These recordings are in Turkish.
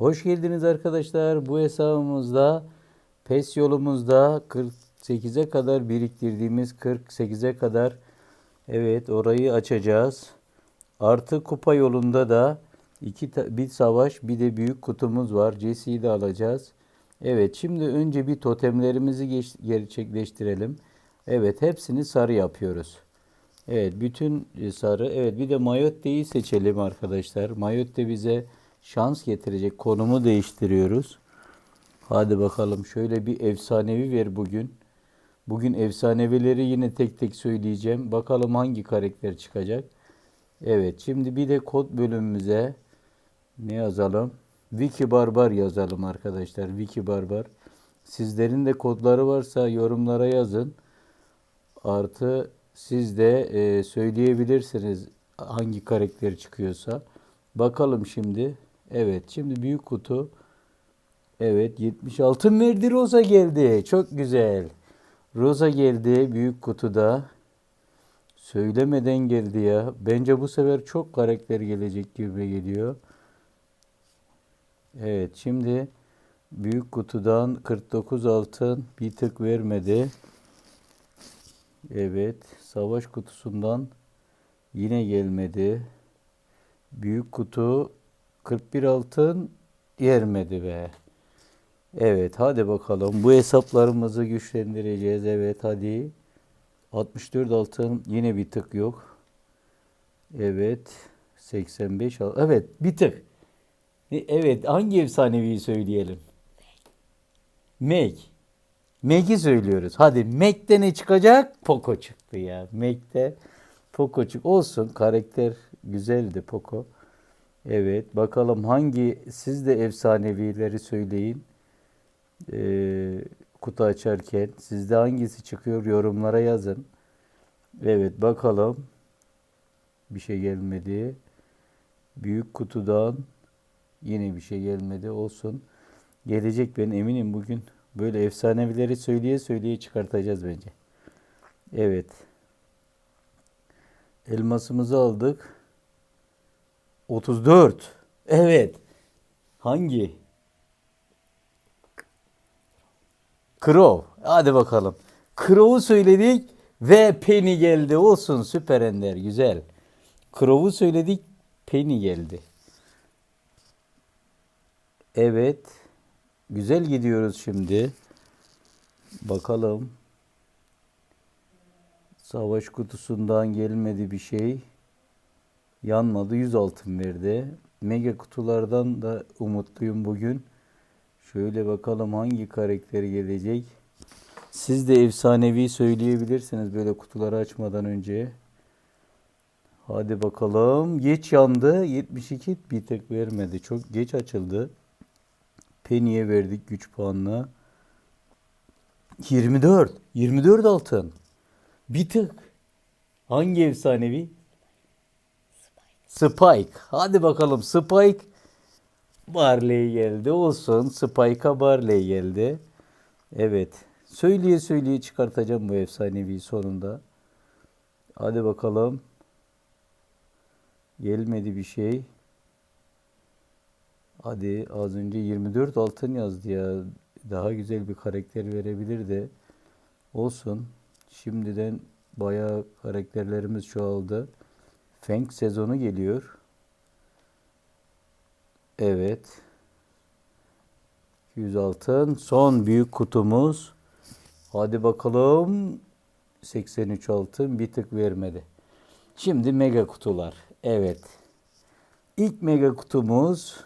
Hoş geldiniz arkadaşlar. Bu hesabımızda PES yolumuzda 48'e kadar biriktirdiğimiz 48'e kadar evet orayı açacağız. Artı kupa yolunda da iki bir savaş bir de büyük kutumuz var. Jesse'yi de alacağız. Evet şimdi önce bir totemlerimizi geç- gerçekleştirelim. Evet hepsini sarı yapıyoruz. Evet bütün e, sarı. Evet bir de Mayotte'yi seçelim arkadaşlar. Mayotte bize şans getirecek. Konumu değiştiriyoruz. Hadi bakalım şöyle bir efsanevi ver bugün. Bugün efsanevileri yine tek tek söyleyeceğim. Bakalım hangi karakter çıkacak. Evet şimdi bir de kod bölümümüze ne yazalım? Wiki Barbar yazalım arkadaşlar. Wiki Barbar. Sizlerin de kodları varsa yorumlara yazın. Artı siz de e, söyleyebilirsiniz hangi karakter çıkıyorsa. Bakalım şimdi. Evet şimdi büyük kutu. Evet 76 Merdi Rosa geldi. Çok güzel. Rosa geldi büyük kutuda. Söylemeden geldi ya. Bence bu sefer çok karakter gelecek gibi geliyor. Evet şimdi büyük kutudan 49 altın bir tık vermedi. Evet, savaş kutusundan yine gelmedi. Büyük kutu 41 altın yermedi be. Evet, hadi bakalım. Bu hesaplarımızı güçlendireceğiz. Evet, hadi. 64 altın yine bir tık yok. Evet, 85 al- Evet, bir tık. E, Evet, hangi efsaneviyi söyleyelim? Meg. Meg'i söylüyoruz. Hadi Meg'de ne çıkacak? Poco çıktı ya. Meg'de Poco çık. Olsun karakter güzeldi Poco. Evet bakalım hangi siz de efsanevileri söyleyin. Ee, kutu açarken sizde hangisi çıkıyor yorumlara yazın. Evet bakalım. Bir şey gelmedi. Büyük kutudan yine bir şey gelmedi. Olsun. Gelecek ben eminim bugün. Böyle efsanevileri söyleye söyleye çıkartacağız bence. Evet. Elmasımızı aldık. 34. Evet. Hangi? Crow. Hadi bakalım. Crow'u söyledik ve Penny geldi. Olsun süper ender. Güzel. Crow'u söyledik. Penny geldi. Evet. Güzel gidiyoruz şimdi. Bakalım. Savaş kutusundan gelmedi bir şey. Yanmadı. 100 altın verdi. Mega kutulardan da umutluyum bugün. Şöyle bakalım hangi karakter gelecek. Siz de efsanevi söyleyebilirsiniz böyle kutuları açmadan önce. Hadi bakalım. Geç yandı. 72 bir tek vermedi. Çok geç açıldı. Penny'e verdik güç puanını. 24. 24 altın. Bir tık. Hangi efsanevi? Spike. Hadi bakalım Spike. Barley geldi. Olsun. Spike'a Barley geldi. Evet. Söyleye söyleye çıkartacağım bu efsanevi sonunda. Hadi bakalım. Gelmedi bir şey. Hadi az önce 24 altın yazdı ya. Daha güzel bir karakter verebilirdi. Olsun. Şimdiden bayağı karakterlerimiz çoğaldı. Feng sezonu geliyor. Evet. 100 altın. Son büyük kutumuz. Hadi bakalım. 83 altın bir tık vermedi. Şimdi mega kutular. Evet. İlk mega kutumuz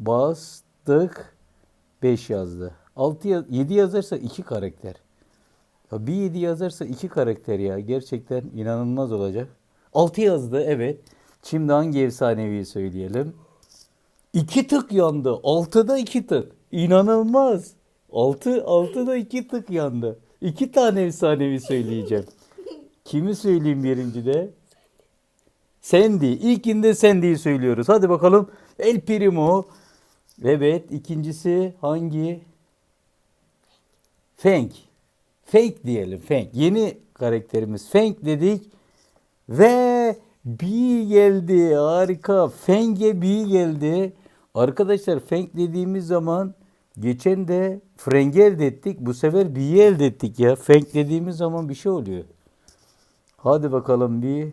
bastık 5 yazdı. 6 yaz, 7 yazarsa 2 karakter. Ya bir 7 yazarsa 2 karakter ya. Gerçekten inanılmaz olacak. 6 yazdı evet. Şimdi hangi efsaneviyi söyleyelim? 2 tık yandı. 6'da 2 tık. İnanılmaz. 6 6'da 2 tık yandı. 2 tane efsanevi söyleyeceğim. Kimi söyleyeyim birincide? Sandy. İlkinde Sandy'yi söylüyoruz. Hadi bakalım. El Primo. Evet. ikincisi hangi? Feng. Fake diyelim. Feng. Yeni karakterimiz Feng dedik. Ve B geldi. Harika. Feng'e B geldi. Arkadaşlar Feng dediğimiz zaman geçen de Freng'i elde ettik. Bu sefer B'yi elde ettik ya. Feng dediğimiz zaman bir şey oluyor. Hadi bakalım bir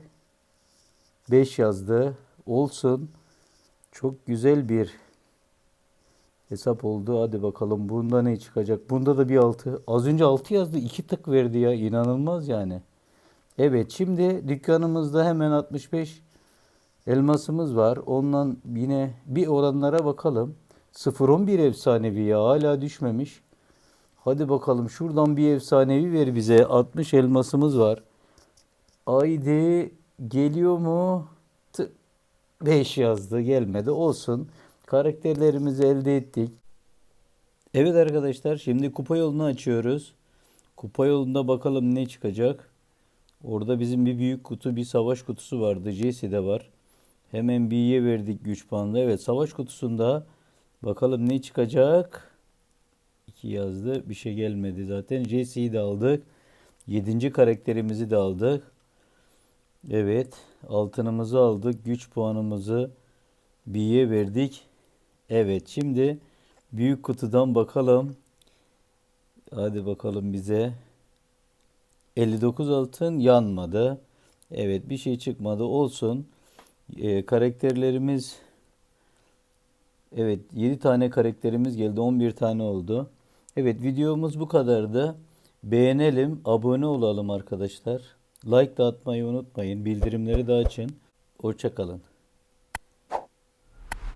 5 yazdı. Olsun. Çok güzel bir hesap oldu. Hadi bakalım bunda ne çıkacak? Bunda da bir 6. Az önce 6 yazdı. 2 tık verdi ya. İnanılmaz yani. Evet şimdi dükkanımızda hemen 65 elmasımız var. Ondan yine bir oranlara bakalım. 0-11 efsanevi ya hala düşmemiş. Hadi bakalım şuradan bir efsanevi ver bize. 60 elmasımız var. Haydi geliyor mu? 5 yazdı gelmedi olsun. Karakterlerimizi elde ettik. Evet arkadaşlar şimdi kupa yolunu açıyoruz. Kupa yolunda bakalım ne çıkacak. Orada bizim bir büyük kutu bir savaş kutusu vardı. Jesse'de var. Hemen B'ye verdik güç puanını. Evet savaş kutusunda bakalım ne çıkacak. 2 yazdı. Bir şey gelmedi zaten. Jesse'yi de aldık. 7. karakterimizi de aldık. Evet. Altınımızı aldık. Güç puanımızı B'ye verdik. Evet. Şimdi büyük kutudan bakalım. Hadi bakalım bize. 59 altın yanmadı. Evet bir şey çıkmadı. Olsun. Ee, karakterlerimiz Evet 7 tane karakterimiz geldi. 11 tane oldu. Evet videomuz bu kadardı. Beğenelim, abone olalım arkadaşlar. Like da atmayı unutmayın. Bildirimleri de açın. Hoşçakalın.